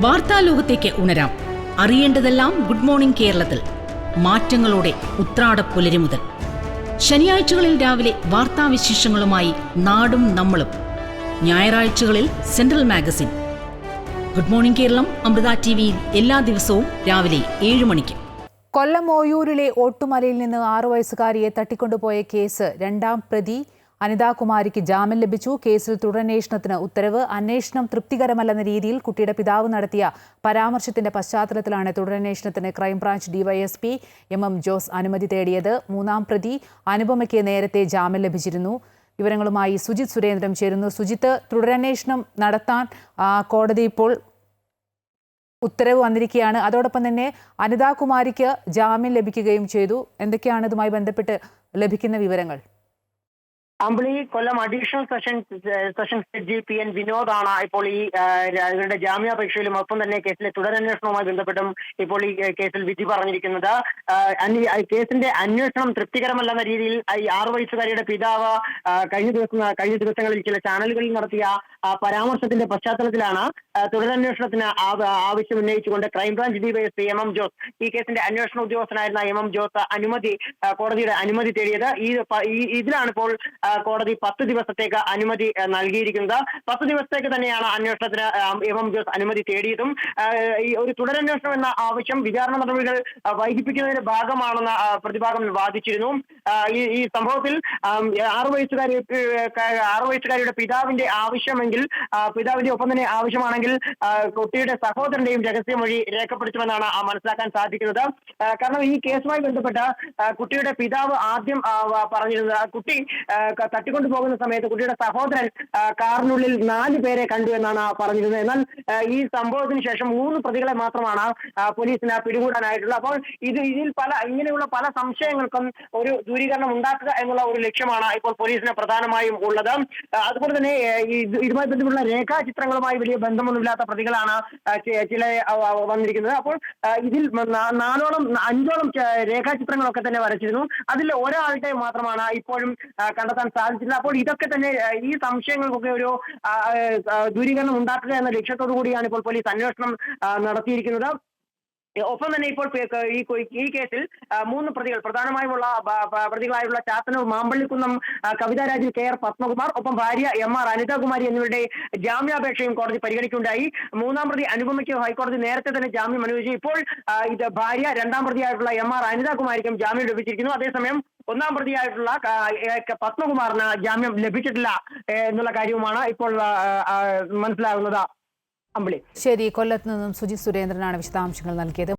വാർത്താലോകത്തേക്ക് ഉണരാം. അറിയേണ്ടതെല്ലാം good morning കേരളത്തിൽ. മാറ്റങ്ങളോടെ ഉത്രാട പുലരി മുതൽ. ശനിയാഴ്ചകളിൽ രാവിലെ വാർത്താവിശേഷങ്ങളുമായി നാടും നമ്മളും. ഞായറാഴ്ചകളിൽ central magazine. Good morning Keralam Amrita T വിയിൽ എല്ലാ ദിവസവും രാവിലെ ഏഴ് മണിക്ക്. കൊല്ലം ഓയൂരിലെ ഓട്ടുമലയിൽ നിന്ന് ആറു വയസ്സുകാരിയെ തട്ടിക്കൊണ്ടുപോയ കേസ് രണ്ടാം പ്രതി അനിതാകുമാരിക്ക് ജാമ്യം ലഭിച്ചു. കേസിൽ തുടരന്വേഷണത്തിന് ഉത്തരവ്. അന്വേഷണം തൃപ്തികരമല്ലെന്ന രീതിയിൽ കുട്ടിയുടെ പിതാവ് നടത്തിയ പരാമർശത്തിന്റെ പശ്ചാത്തലത്തിലാണ് തുടരന്വേഷണത്തിന് crime branch DYSP M M Jose അനുമതി തേടിയത്. മൂന്നാം പ്രതി അനുപമയ്ക്ക് നേരത്തെ ജാമ്യം ലഭിച്ചിരുന്നു. വിവരങ്ങളുമായി സുജിത് സുരേന്ദ്രൻ ചേരുന്നു. സുജിത്ത് തുടരന്വേഷണം നടത്താൻ കോടതി ഇപ്പോൾ ഉത്തരവ് വന്നിരിക്കുകയാണ്. അതോടൊപ്പം തന്നെ അനിതാകുമാരിക്ക് ജാമ്യം ലഭിക്കുകയും ചെയ്തു. എന്തൊക്കെയാണ് ഇതുമായി ബന്ധപ്പെട്ട് ലഭിക്കുന്ന വിവരങ്ങൾ? Ambili Kollam additional session session judge P N വിനോദാണ്. ഇപ്പോൾ ഈ ഇവരുടെ ജാമ്യാപേക്ഷയിലും ഒപ്പം തന്നെ കേസിലെ തുടരന്വേഷണവുമായി ബന്ധപ്പെട്ടും ഇപ്പോൾ ഈ കേസിൽ വിധി പറഞ്ഞിരിക്കുന്നത്. കേസിന്റെ അന്വേഷണം തൃപ്തികരമല്ലെന്ന രീതിയിൽ ഈ ആറു വയസ്സുകാരിയുടെ പിതാവ് കഴിഞ്ഞ ദിവസം കഴിഞ്ഞ ദിവസങ്ങളിൽ ചില ചാനലുകളിൽ നടത്തിയ പരാമർശത്തിന്റെ പശ്ചാത്തലത്തിലാണ് തുടരന്വേഷണത്തിന് ആവ- ആവശ്യം ഉന്നയിച്ചുകൊണ്ട് crime branch DYSP M M Jose ഈ കേസിന്റെ അന്വേഷണ ഉദ്യോഗസ്ഥനായിരുന്ന എം എം ജോസ് അനുമതി കോടതിയുടെ അനുമതി തേടിയത് ഈ ഇതിലാണ് ഇപ്പോൾ കോടതി പത്ത് ദിവസത്തേക്ക് അനുമതി നൽകിയിരിക്കുന്നത്. പത്ത് ദിവസത്തേക്ക് തന്നെയാണ് അന്വേഷണത്തിന് എം എം ജോസ് അനുമതി തേടിയതും. ഈ ഒരു തുടരന്വേഷണം എന്ന ആവശ്യം വിചാരണ നടപടികൾ വൈകിപ്പിക്കുന്നതിന്റെ ഭാഗമാണെന്ന് പ്രതിഭാഗം വാദിച്ചിരുന്നു. ഈ ഈ സംഭവത്തിൽ ആറു വയസ്സുകാരി ആറു വയസ്സുകാരിയുടെ പിതാവിന്റെ ആവശ്യമെങ്കിൽ പിതാവിന്റെ ഒപ്പം തന്നെ ആവശ്യമാണെങ്കിൽ കുട്ടിയുടെ സഹോദരന്റെയും രഹസ്യം വഴി രേഖപ്പെടുത്തുമെന്നാണ് മനസ്സിലാക്കാൻ സാധിക്കുന്നത്. കാരണം ഈ കേസുമായി ബന്ധപ്പെട്ട കുട്ടിയുടെ പിതാവ് ആദ്യം പറഞ്ഞിരുന്നത് കുട്ടി തട്ടിക്കൊണ്ടു പോകുന്ന സമയത്ത് കുട്ടിയുടെ സഹോദരൻ കാറിനുള്ളിൽ നാല് പേരെ കണ്ടു എന്നാണ് പറഞ്ഞിരുന്നത്. എന്നാൽ ഈ സംഭവത്തിന് ശേഷം മൂന്ന് പ്രതികളെ മാത്രമാണ് പോലീസിന് പിടികൂടാനായിട്ടുള്ളത്. അപ്പോൾ ഇത് ഇതിൽ പല ഇങ്ങനെയുള്ള പല സംശയങ്ങൾക്കും ഒരു ദൂരീകരണം ഉണ്ടാക്കുക എന്നുള്ള ഒരു ലക്ഷ്യമാണ് ഇപ്പോൾ പോലീസിന് പ്രധാനമായും ഉള്ളത്. അതുപോലെ തന്നെ ഇതുമായി ബന്ധപ്പെട്ടുള്ള രേഖാചിത്രങ്ങളുമായി വലിയ ബന്ധമൊന്നുമില്ലാത്ത പ്രതികളാണ് ചില വന്നിരിക്കുന്നത്. അപ്പോൾ ഇതിൽ നാലോളം അഞ്ചോളം രേഖാചിത്രങ്ങളൊക്കെ തന്നെ വരച്ചിരുന്നു. അതിൽ ഒരാളുടെ മാത്രമാണ് ഇപ്പോഴും കണ്ടെത്താൻ സാധിച്ചില്ല അപ്പോൾ ഇതൊക്കെ തന്നെ ഈ സംശയങ്ങൾക്കൊക്കെ ഒരു ദൂരീകരണം ഉണ്ടാക്കുക എന്ന ലക്ഷ്യത്തോടു കൂടിയാണ് ഇപ്പോൾ പോലീസ് അന്വേഷണം നടത്തിയിരിക്കുന്നത്. ഒപ്പം തന്നെ ഇപ്പോൾ ഈ ഈ കേസിൽ മൂന്ന് പ്രതികൾ പ്രധാനമായുമുള്ള പ്രതികളായുള്ള ചാത്തനൂർ മാമ്പള്ളിക്കുന്നം കവിതാരാജൻ കെ ആർ പത്മകുമാർ ഒപ്പം ഭാര്യ എം ആർ അനിതാകുമാരി എന്നിവരുടെ ജാമ്യാപേക്ഷയും കോടതി പരിഗണിക്കുണ്ടായി. മൂന്നാം പ്രതി അനുപമയ്ക്ക് ഹൈക്കോടതി നേരത്തെ തന്നെ ജാമ്യം അനുവദിച്ചു. ഇപ്പോൾ ഇത് ഭാര്യ രണ്ടാം പ്രതിയായിട്ടുള്ള എം ആർ അനിതാകുമാരിക്കും ജാമ്യം ലഭിച്ചിരിക്കുന്നു. അതേസമയം ഒന്നാം പ്രതിയായിട്ടുള്ള പത്മകുമാറിന് ജാമ്യം ലഭിച്ചിട്ടില്ല എന്നുള്ള കാര്യവുമാണ് ഇപ്പോൾ മനസ്സിലാകുന്നത്. അമ്പിളി. ശരി കൊല്ലത്ത് നിന്നും സുജിത് സുരേന്ദ്രനാണ് വിശദാംശങ്ങൾ നൽകിയത്.